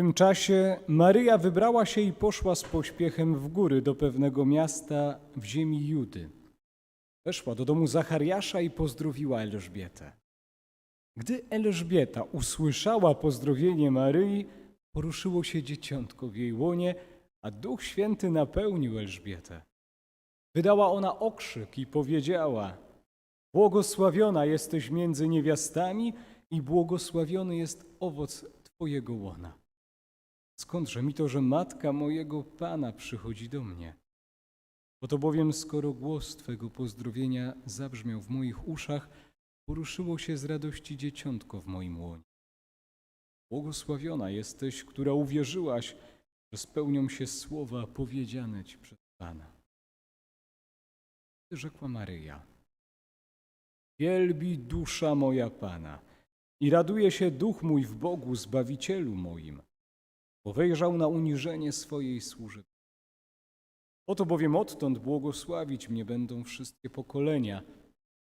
tym czasie Maryja wybrała się i poszła z pośpiechem w góry do pewnego miasta w ziemi Judy. Weszła do domu Zachariasza i pozdrowiła Elżbietę. Gdy Elżbieta usłyszała pozdrowienie Maryi, poruszyło się dzieciątko w jej łonie, a Duch Święty napełnił Elżbietę. Wydała ona okrzyk i powiedziała: Błogosławiona jesteś między niewiastami i błogosławiony jest owoc Twojego łona. Skądże mi to, że matka mojego Pana przychodzi do mnie? Oto bowiem, skoro głos Twego pozdrowienia zabrzmiał w moich uszach, poruszyło się z radości dzieciątko w moim łonie. Błogosławiona jesteś, która uwierzyłaś, że spełnią się słowa powiedziane Ci przez Pana. Rzekła Maryja. Wielbi dusza moja Pana i raduje się duch mój w Bogu, Zbawicielu moim, bo wejrzał na uniżenie swojej służby. Oto bowiem odtąd błogosławić mnie będą wszystkie pokolenia,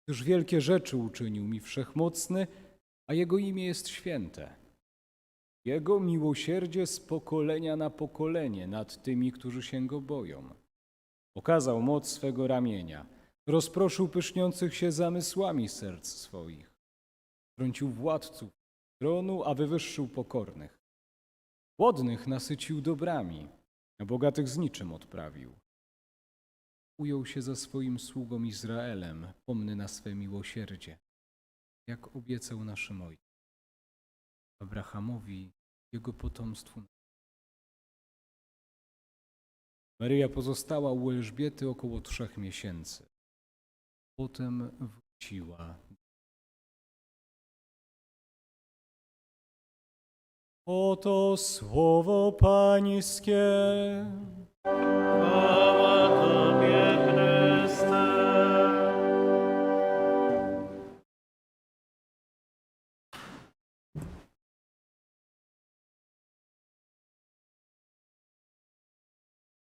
gdyż wielkie rzeczy uczynił mi Wszechmocny, a Jego imię jest święte. Jego miłosierdzie z pokolenia na pokolenie nad tymi, którzy się Go boją. Okazał moc swego ramienia, rozproszył pyszniących się zamysłami serc swoich. Trącił władców tronu, a wywyższył pokornych. Głodnych nasycił dobrami, a bogatych z niczym odprawił. Ujął się za swoim sługą Izraelem, pomny na swe miłosierdzie, jak obiecał naszym ojcom, Abrahamowi, jego potomstwu. Maryja pozostała u Elżbiety około trzech miesięcy. Potem wróciła. Oto słowo Pańskie. Chwała Tobie, Chryste.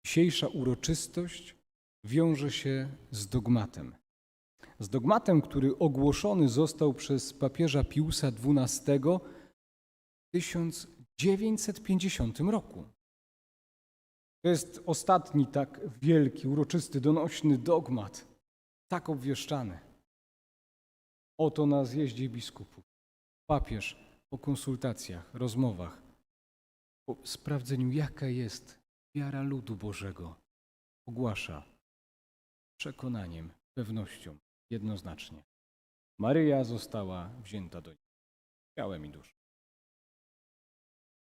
Dzisiejsza uroczystość wiąże się z dogmatem. Z dogmatem, który ogłoszony został przez papieża Piusa XII w 1950 roku. To jest ostatni tak wielki, uroczysty, donośny dogmat, tak obwieszczany. Oto na zjeździe biskupów. Papież po konsultacjach, rozmowach, po sprawdzeniu, jaka jest wiara ludu Bożego, ogłasza przekonaniem, pewnością, jednoznacznie. Maryja została wzięta do. Ciałem i duszą.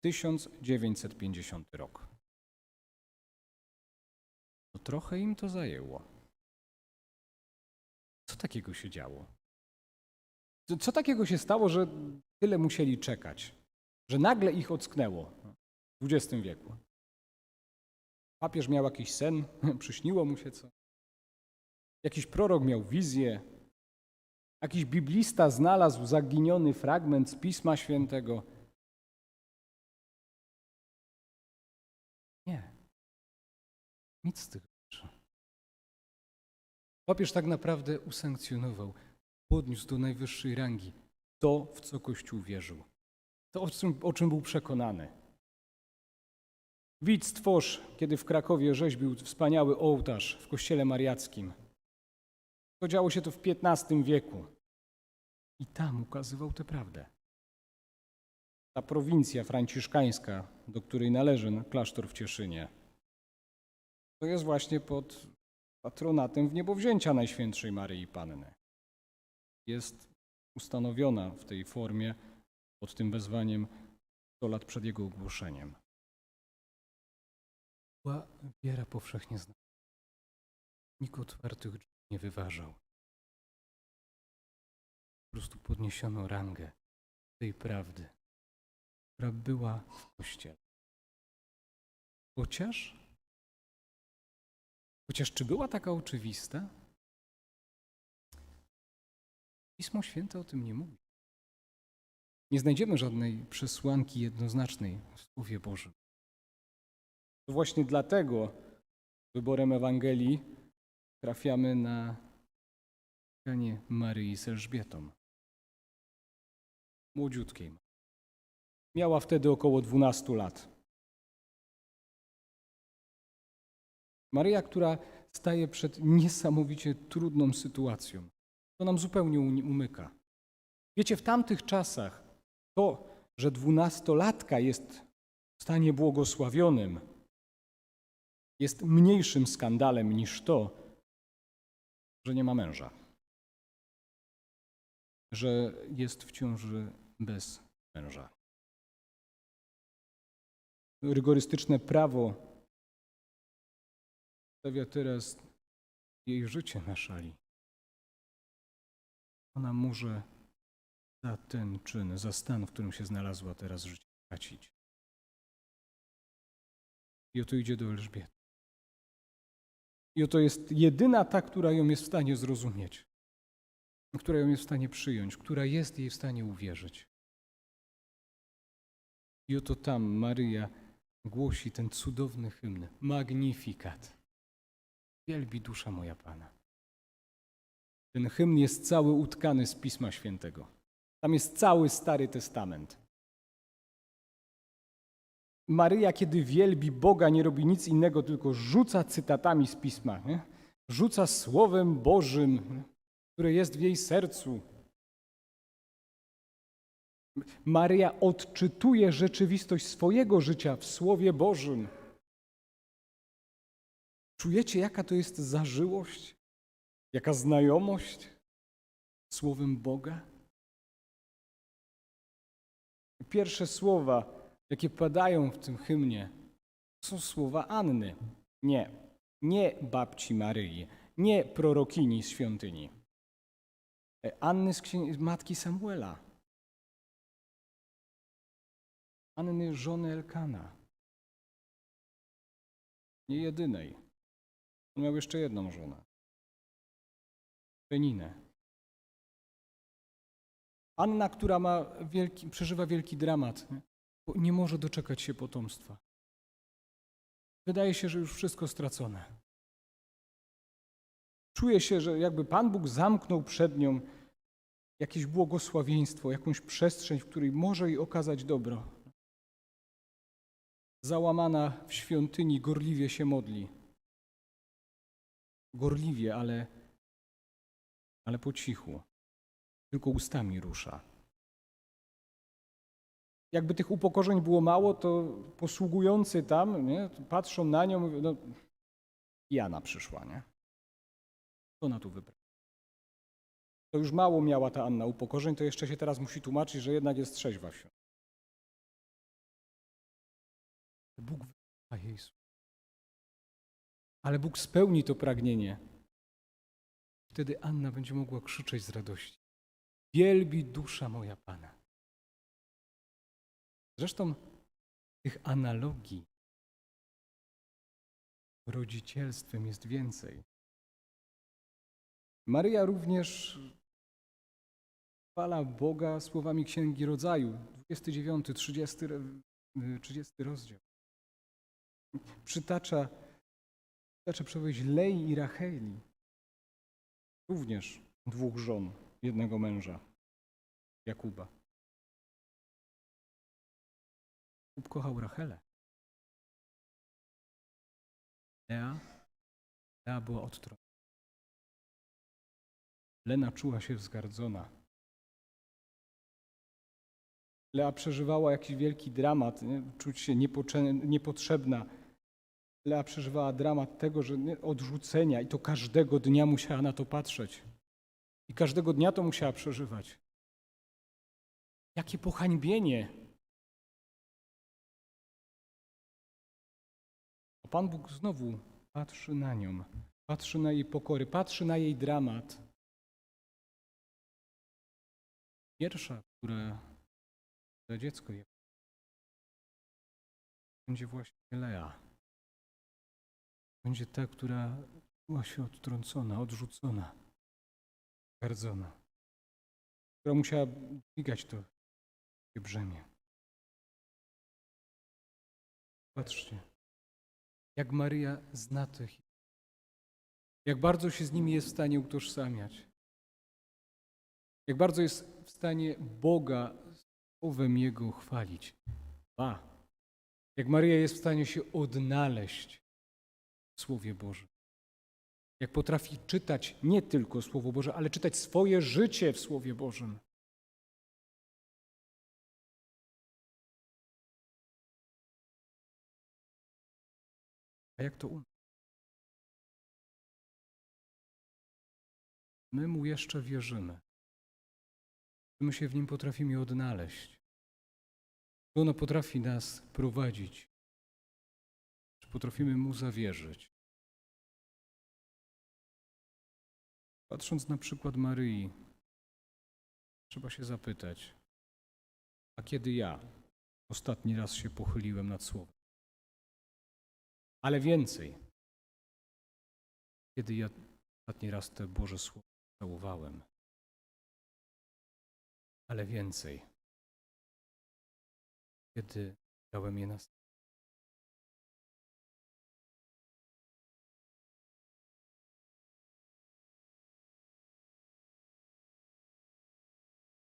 1950 rok. No trochę im to zajęło. Co takiego się działo? Co, co takiego się stało, że tyle musieli czekać? Że nagle ich ocknęło w XX wieku? Papież miał jakiś sen, przyśniło mu się co? Jakiś prorok miał wizję, jakiś biblista znalazł zaginiony fragment z Pisma Świętego. Nic z tych rzeczy. Papież tak naprawdę usankcjonował, podniósł do najwyższej rangi to, w co Kościół wierzył. To, o czym, o czym był przekonany. Widz tworz, kiedy w Krakowie rzeźbił wspaniały ołtarz w kościele mariackim. To działo się to w XV wieku. I tam ukazywał tę prawdę. Ta prowincja franciszkańska, do której należy klasztor w Cieszynie, to jest właśnie pod patronatem w niebowzięcia Najświętszej Maryi Panny. Jest ustanowiona w tej formie pod tym wezwaniem 100 lat przed jego ogłoszeniem. Była wiara powszechnie znana. Nikt otwartych drzwi nie wyważał. Po prostu podniesiono rangę tej prawdy, która była w Kościele. Chociaż, chociaż czy była taka oczywista? Pismo Święte o tym nie mówi. Nie znajdziemy żadnej przesłanki jednoznacznej w Słowie Bożym. To właśnie dlatego wyborem Ewangelii trafiamy na spotkanie Maryi z Elżbietą. Młodziutkiej. Miała wtedy około 12 lat. Maryja, która staje przed niesamowicie trudną sytuacją. To nam zupełnie umyka. Wiecie, w tamtych czasach to, że dwunastolatka jest w stanie błogosławionym, jest mniejszym skandalem niż to, że nie ma męża, że jest w ciąży bez męża. Rygorystyczne prawo stawia teraz jej życie na szali. Ona może za ten czyn, za stan, w którym się znalazła teraz życie tracić. I oto idzie do Elżbiety. I oto jest jedyna ta, która ją jest w stanie zrozumieć, która ją jest w stanie przyjąć, która jest jej w stanie uwierzyć. I oto tam Maryja głosi ten cudowny hymn, Magnificat. Wielbi dusza moja Pana. Ten hymn jest cały utkany z Pisma Świętego. Tam jest cały Stary Testament. Maryja, kiedy wielbi Boga, nie robi nic innego, tylko rzuca cytatami z Pisma. Nie? Rzuca Słowem Bożym, które jest w jej sercu. Maryja odczytuje rzeczywistość swojego życia w Słowie Bożym. Czujecie, jaka to jest zażyłość? Jaka znajomość Słowem Boga? Pierwsze słowa, jakie padają w tym hymnie, są słowa Anny. Nie, nie babci Maryi, nie prorokini z świątyni. E, Anny z z matki Samuela. Anny żony Elkana. Nie jedynej. On miał jeszcze jedną żonę. Peninę. Anna, która ma wielki, przeżywa wielki dramat, nie? nie może doczekać się potomstwa. Wydaje się, że już wszystko stracone. Czuje się, że jakby Pan Bóg zamknął przed nią jakieś błogosławieństwo, jakąś przestrzeń, w której może jej okazać dobro. Załamana w świątyni gorliwie się modli. Gorliwie, ale, ale po cichu. Tylko ustami rusza. Jakby tych upokorzeń było mało, to posługujący tam nie, patrzą na nią mówią, no, Jana przyszła, nie? Co ona tu wybrała? To już mało miała ta Anna upokorzeń, to jeszcze się teraz musi tłumaczyć, że jednak jest trzeźwa w. Bóg wybrała jej. Ale Bóg spełni to pragnienie. Wtedy Anna będzie mogła krzyczeć z radości. Wielbi dusza moja Pana. Zresztą tych analogii rodzicielstwem jest więcej. Maryja również chwala Boga słowami Księgi Rodzaju, 29, 30, re- 30 rozdział. Przytacza, przytacza przypowieść Lei i Racheli, również dwóch żon, jednego męża, Jakuba. Jakub kochał Rachelę. Lea, Lea była odtrącona. Lena czuła się wzgardzona. Lea przeżywała jakiś wielki dramat, nie? czuć się niepotrzebna. Lea przeżywała dramat tego, że odrzucenia i to każdego dnia musiała na to patrzeć. I każdego dnia to musiała przeżywać. Jakie pohańbienie! A Pan Bóg znowu patrzy na nią, patrzy na jej pokory, patrzy na jej dramat. Pierwsza, która to dziecko je będzie właśnie Lea. Będzie ta, która była się odtrącona, odrzucona, gardzona, która musiała dźwigać to brzemię. Patrzcie, jak Maryja zna tych, jak bardzo się z nimi jest w stanie utożsamiać, jak bardzo jest w stanie Boga słowem Jego chwalić. Ba, jak Maryja jest w stanie się odnaleźć Słowie Bożym. Jak potrafi czytać nie tylko Słowo Boże, ale czytać swoje życie w Słowie Bożym. A jak to u? My Mu jeszcze wierzymy. My się w Nim potrafimy odnaleźć? Ono potrafi nas prowadzić? Potrafimy Mu zawierzyć? Patrząc na przykład Maryi, trzeba się zapytać, a kiedy ja ostatni raz się pochyliłem nad Słowem? Ale więcej, kiedy ja ostatni raz te Boże Słowo całowałem? Ale więcej, kiedy dałem je na